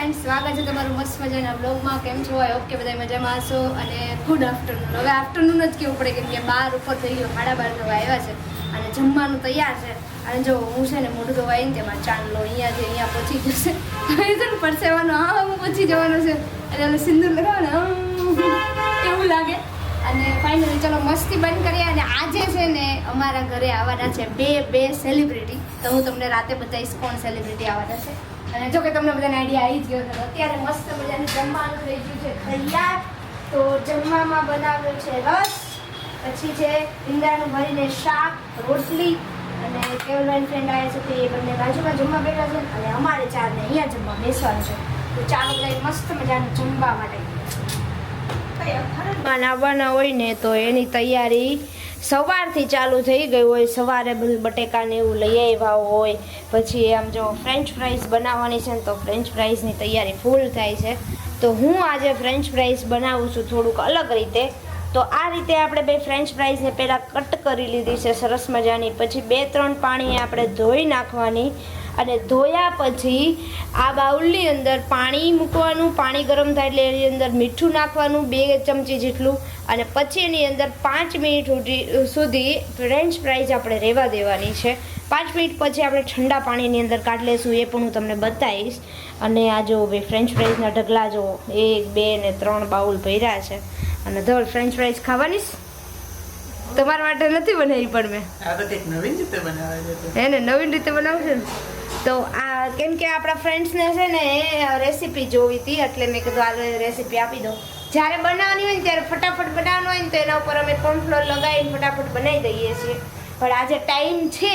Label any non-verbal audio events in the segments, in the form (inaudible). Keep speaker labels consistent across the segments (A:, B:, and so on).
A: Friend સ્વાગત છે તમારું મસ્ત મજાના બ્લોગમાં કેમ છો? આઈ હોપ કે બધા મજામાં હશો. અને ગુડ આફ્ટરનૂન હવે આફ્ટરનૂન જ કેવું પડે, કેમ કે બાર ઉપર થઈ ગયો, સાડા બાર થવા આવ્યા છે. અને જમવાનું તૈયાર છે. અને જો હું છે ને મોઢું ધોવાઈ ને તેમાં ચાંદલો અહીંયાથી અહીંયા પહોંચી જશે હવે છે ને પરસેવાનું, હા હું પહોંચી જવાનું છે. અને ઓલું સિંદૂર લગાવો કેવું લાગે? અને ફાઇનલી ચલો મસ્તી બંધ કરીએ. અને આજે છે ને અમારા ઘરે આવવાના છે બે બે સેલિબ્રિટી તો હું તમને રાતે બતાવીશ કોણ સેલિબ્રિટી આવવાના છે? અને જો કે તમને બધાને આઈડિયા આવી ગયો હતો અત્યારે મસ્ત મજાનું જમવાનું થઈ ગયું છે, તૈયાર. તો જમવામાં બનાવ્યો છે રસ, પછી છે ભીંડાનું ભરીને શાક, રોટલી, અને કેવલબેન ફ્રેન્ડ આવ્યા છે તે બંને બાજુમાં જમવા બેઠા છે, અને અમારે ચારને અહીંયા જમવા બેસવાનું છે. તો ચાલો બધા મસ્ત મજાનું જમવા માટે. બનાવવાના હોય ને તો એની તૈયારી સવારથી ચાલુ થઈ ગયું હોય, સવારે બધું બટેકાને એવું લઈ આવ્યા હોય, પછી આમ જો ફ્રેન્ચ ફ્રાઈઝ બનાવવાની છે ને તો ફ્રેન્ચ ફ્રાઈઝની તૈયારી ફૂલ થાય છે. તો હું આજે ફ્રેન્ચ ફ્રાઈઝ બનાવું છું થોડુંક અલગ રીતે. તો આ રીતે આપણે બે ફ્રેન્ચ ફ્રાઈઝને પહેલાં કટ કરી લીધી છે સરસ મજાની, પછી બે ત્રણ પાણી આપણે ધોઈ નાખવાની. અને ધોયા પછી આ બાઉલની અંદર પાણી મૂકવાનું પાણી ગરમ થાય એટલે એની અંદર મીઠું નાખવાનું બે ચમચી જેટલું અને પછી એની અંદર પાંચ મિનિટ સુધી સુધી ફ્રેન્ચ ફ્રાઈઝ આપણે રહેવા દેવાની છે. પાંચ મિનિટ પછી આપણે ઠંડા પાણીની અંદર કાઢી લઈશું એ પણ હું તમને બતાવીશ. અને આ જો ભાઈ ફ્રેન્ચ ફ્રાઈઝના ઢગલા જો એક બે ને ત્રણ બાઉલ ભર્યા છે. અને ધોલ ફ્રેન્ચ ફ્રાઈઝ ખાવાની? તમારા માટે નથી બનાવી પણ મેં.
B: આ તો કંઈક નવીન રીતે બનાવે છે.
A: એને નવીન રીતે બનાવશે ને? તો આ કેમ કે આપણા ફ્રેન્ડ્સને છે ને એ રેસીપી જોવી હતી, એટલે મેં કીધું આ રેસીપી આપી દો જ્યારે બનાવવાની હોય ને ત્યારે ફટાફટ બનાવવાનું હોય ને તો એના ઉપર અમે કોર્નફ્લોર લગાવીને ફટાફટ બનાવી દઈએ છીએ. પણ આજે ટાઈમ છે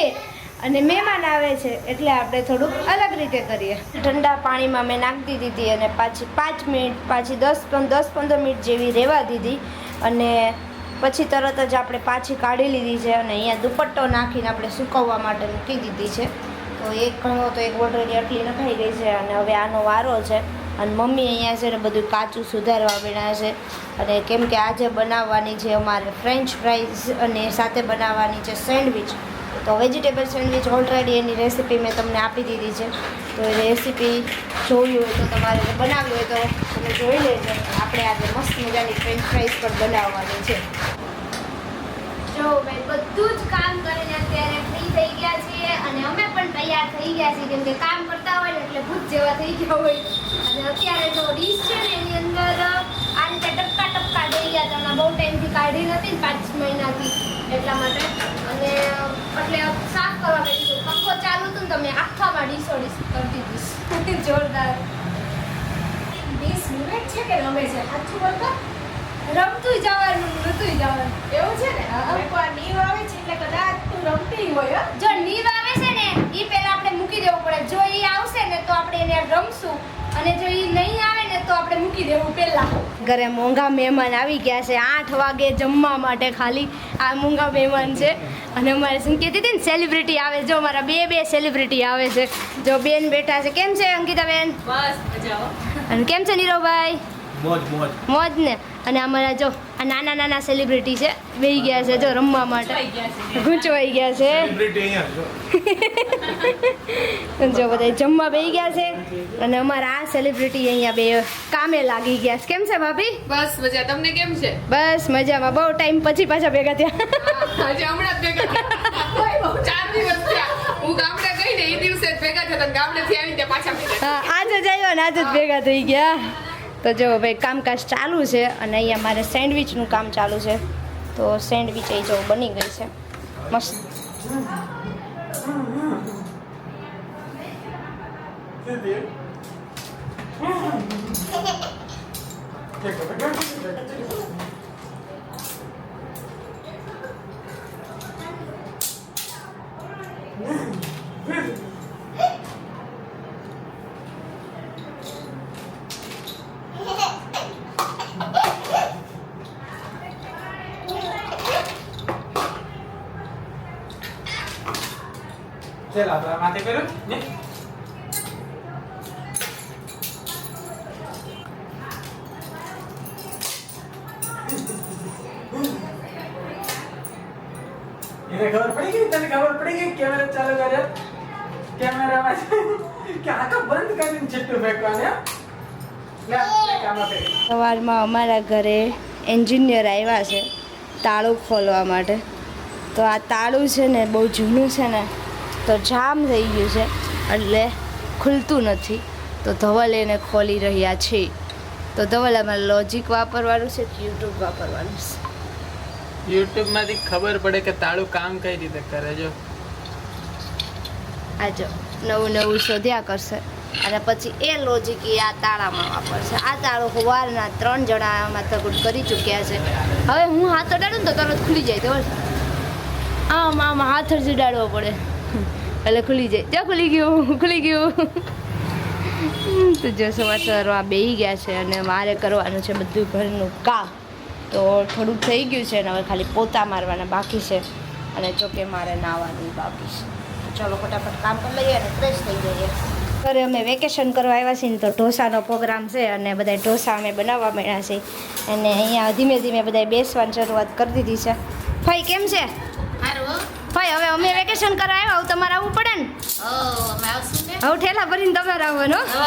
A: અને મહેમાન આવે છે, એટલે આપણે થોડુંક અલગ રીતે કરીએ. ઠંડા પાણીમાં મેં નાખી દીધી અને પાછી પાંચ મિનિટ, પાછી દસ દસ પંદર મિનિટ જેવી રહેવા દીધી. અને પછી તરત જ આપણે પાછી કાઢી લીધી છે અને અહીંયા દુપટ્ટો નાખીને આપણે સુકવવા માટે મૂકી દીધી છે. તો એક ઘણો તો એક ઓલરેડી આટલી નખાઈ ગઈ છે અને હવે આનો વારો છે. અને મમ્મી અહીંયા છે ને બધું કાચું સુધારવા બેઠા છે. અને કેમ કે આજે બનાવવાની છે અમારે ફ્રેન્ચ ફ્રાઈઝ અને સાથે બનાવવાની છે સેન્ડવિચ તો વેજીટેબલ સેન્ડવિચ ઓલરેડી એની રેસીપી મેં તમને આપી દીધી છે. તો એ રેસીપી જોવી હોય તો તમારે બનાવવી હોય તો તમે જોઈ લેજો. આપણે આજે મસ્ત મજાની ફ્રેન્ચ ફ્રાઈઝ પણ બનાવવાની છે. થઈ ગયા છે કેમ કે કામ કરતા હોય ને એટલે ભૂત જેવા થઈ ગયા હોય. અને અત્યારે જો ડીશ છે ને એની અંદર આ રીતે ટપકા ટપકા દઈ ગયા તમને બહુ ટાઈમથી કાઢી નથી ને પાંચ મહિનાથી એટલા માટે. અને એટલે સાફ કરવા બેઠી છું પંખો ચાલુ હતું ને તમે આખામાં ડીશો ડીશ કરતી હતી (laughs) જોરદાર.
C: ડીશ મિનિટ છે કે રમે છે? સાચું બોલતો
A: રમતું જવાનું નતું જવાનું.
C: એવું છે ને? એકવાર નીવ આવે છે એટલે કદાચ તું રમતી હોય હો.
A: જો નીવ આવે છે ને એ પહેલા આપણે મૂકી દેવું પડે જો એ આવશે ને તો આપણે એને અને જો એ નહીં આવે ને તો આપણે મૂકી દેવું પહેલા. ઘરે મોંઘા મહેમાન આવી ગયા છે. આઠ વાગે જમવા માટે ખાલી આ મોંઘા મહેમાન છે. અને અમારે શું કહેતી હતી ને સેલિબ્રિટી આવે જો મારા બે બે સેલિબ્રિટી આવે છે. જો બેન બેઠા છે. કેમ છે અંકિતા બેન
C: બસ મજા
A: અને કેમ છે નીરવભાઈ?
B: મોજ મોજ.
A: મોજ ને. અને અમારા જો આ નાના નાના સેલિબ્રિટી છે બેહી ગયા છે જો રમવા માટે.
C: જોઈ ગયા છે.
A: ગૂંચવાઈ ગયા છે.
B: જો.
A: બધા જમવા બેહી ગયા છે અને અમારા આ સેલિબ્રિટી અહીંયા બે કામે લાગી ગયા છે. કેમ છે ભાભી?
C: બસ મજા. તમને કેમ છે?
A: બસ મજામાં. બહુ ટાઈમ પછી પાછા ભેગા થયા.
C: આજે હમણાં ભેગા થયા. બહુ ચાર દિવસ થયા. હું ગામડે ગઈ ને એ દિવસે ભેગા થયા. ગામડેથી આવી ત્યાં પાછા
A: હા આજે જ આવ્યો ને આજે જ ભેગા થઈ ગયા. તો જો ભાઈ કામકાજ ચાલુ છે અને અહીંયા મારે સેન્ડવિચનું કામ ચાલુ છે, તો સેન્ડવિચ એ જો બની ગઈ છે. મસ્ત. (laughs)
B: ચાલ, આપણા માથે કર્યો ને? એને ખબર પડી ગઈ? તને ખબર પડી ગઈ? કેમેરા ચાલુ કર્યો? કેમેરામાં (laughs) કે આખા બંધ કરીને ચટ્ટુ ફેંકવાને.
A: સવારમાં અમારા ઘરે એન્જિનિયર આવ્યા છે તાળું ખોલવા માટે. તો આ તાળું છે ને બહુ જૂનું છે ને તો જામ થઈ ગયું છે એટલે ખુલતું નથી. તો ધવલ એને ખોલી રહ્યા છે. તો ધવલ આમાં લોજિક વાપરવાનું છે કે યુટ્યુબ વાપરવાનું છે?
B: યુટ્યુબમાંથી ખબર પડે કે તાળું કામ કઈ રીતે કરે જો
A: આ જો નવું નવું શોધ્યા કરશે. અને પછી એ લોજિક એ આ તાળામાં વાપરશે. આ તાળું સવારના ત્રણ જણા આમાં કરી ચૂક્યા છે. હવે હું હાથ અડાડું ને તો તરત ખુલી જાય તો. આમ આમ હાથ જ ઉડાડવો પડે. એટલે ખુલી જાય. જો ખુલી ગયું ખુલી ગયું. તો જો સવાર સવારમાં બેહી ગયા છે અને મારે કરવાનું છે બધું ઘરનું કામ. તો થોડુંક થઈ ગયું છે અને હવે ખાલી પોતા મારવાના બાકી છે. અને જોકે મારે નાહવાનું બાકી છે. ચલો ફટાફટ કામ કરી લઈએ અને ફ્રેશ થઈ જઈએ. ઘરે અમે વેકેશન કરવા આવ્યા છીએ ને તો ઢોસાનો પ્રોગ્રામ છે અને બધા ઢોસા અમે બનાવવા માંડ્યા છે. અને અહીંયા ધીમે ધીમે બધા બેસવાની શરૂઆત કરી દીધી છે. ભાઈ, કેમ છે? ભાઈ હવે અમે વેકેશન કરવા આવ્યા હું તમારે આવવું પડે ને? હવે ઠેલા ભરીને તમારે આવવાનો. હો.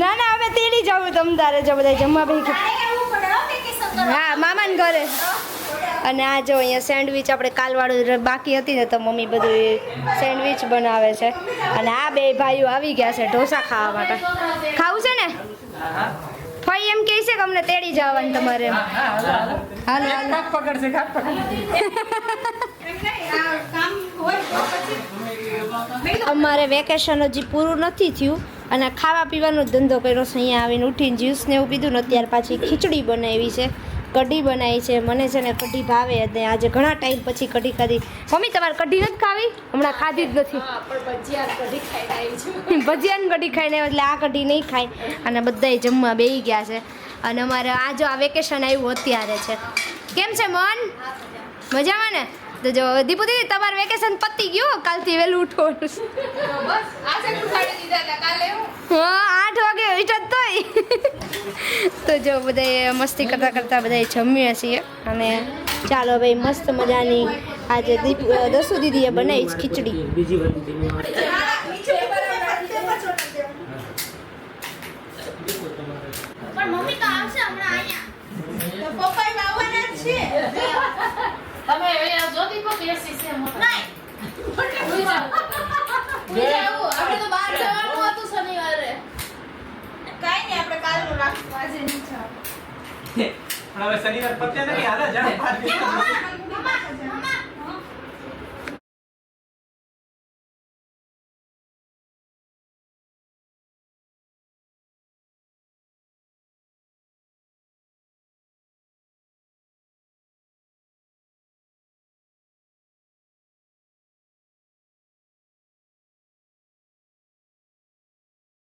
A: ના ના અમે તેડી જવું તમ તારે જો બધા જમવા ભાઈ હા મામાને ઘરે. અને આ જો અહીંયા સેન્ડવિચ આપણે કાલવાળું બાકી હતી ને તો મમ્મી બધું સેન્ડવિચ બનાવે છે. અને આ બે ભાઈઓ આવી ગયા છે ઢોસા ખાવા માટે. ખાવું છે ને? ભાઈ એમ કહે છે કે અમને તેડી જવાનું તમારે. હાલો હાલો.
B: પકડશે હાથ પકડ
A: અમારે વેકેશન હજી પૂરું નથી થયું અને ખાવા પીવાનો ધંધો કર્યો છે. અહીંયા આવીને ઉઠીને જ્યુસ ને એવું પીધું ને અત્યાર પાછી ખીચડી બનાવી છે. કઢી બનાવી છે મને છે ને કઢી ભાવે અને આજે ઘણા ટાઈમ પછી કઢી ખાધી. મમ્મી તમારે કઢી નથી ખાવી? હમણાં ખાધી જ નથી. ભજીયાની કઢી ખાઈને એટલે આ કઢી નહીં ખાય. અને બધાય જમવા બેસી ગયા છે. અને અમારે આ જો આ વેકેશન આવ્યું અત્યારે છે. કેમ છે મન? મજામાં ને? તો જો દીપુ દીદી તમારું વેકેશન પતી ગયું? કાલથી વહેલું
C: ઉઠો. હું?
A: આઠ વાગે ઉઠ્યા તોય. તો જો બધાએ મસ્તી કરતા કરતા બધાએ જમીએ છીએ અને ચાલો ભાઈ મસ્ત મજાની આજે દીપ દસુ દીદીએ બનાવી છે. ખીચડી
C: તમે અહીંયા. જ્યોતિ પર બેસી છે. નહીં આપણે તો બહાર જવાનું હતું શનિવારે
B: પણ (laughs) હવે શનિવાર પત્યા નથી હાલે જા. (laughs)